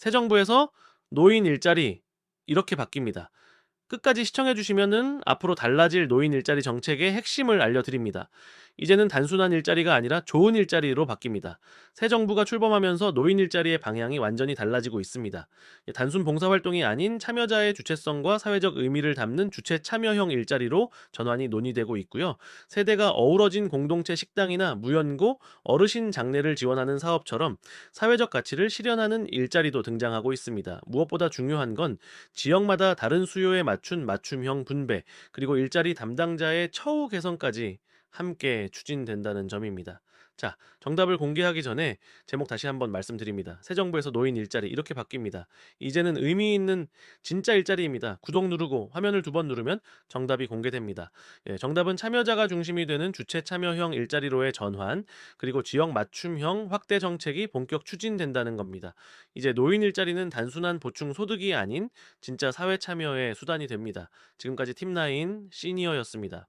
새 정부에서 노인 일자리 이렇게 바뀝니다. 끝까지 시청해 주시면은 앞으로 달라질 노인 일자리 정책의 핵심을 알려드립니다. 이제는 단순한 일자리가 아니라 좋은 일자리로 바뀝니다. 새 정부가 출범하면서 노인 일자리의 방향이 완전히 달라지고 있습니다. 단순 봉사활동이 아닌 참여자의 주체성과 사회적 의미를 담는 주체 참여형 일자리로 전환이 논의되고 있고요. 세대가 어우러진 공동체 식당이나 무연고, 어르신 장례를 지원하는 사업처럼 사회적 가치를 실현하는 일자리도 등장하고 있습니다. 무엇보다 중요한 건 지역마다 다른 수요에 맞춘 맞춤형 분배, 그리고 일자리 담당자의 처우 개선까지 함께 추진된다는 점입니다. 자, 정답을 공개하기 전에 제목 다시 한번 말씀드립니다. 새 정부에서 노인 일자리 이렇게 바뀝니다. 이제는 의미 있는 진짜 일자리입니다. 구독 누르고 화면을 두 번 누르면 정답이 공개됩니다. 예, 정답은 참여자가 중심이 되는 주체 참여형 일자리로의 전환, 그리고 지역 맞춤형 확대 정책이 본격 추진된다는 겁니다. 이제 노인 일자리는 단순한 보충 소득이 아닌 진짜 사회 참여의 수단이 됩니다. 지금까지 팀나인 시니어였습니다.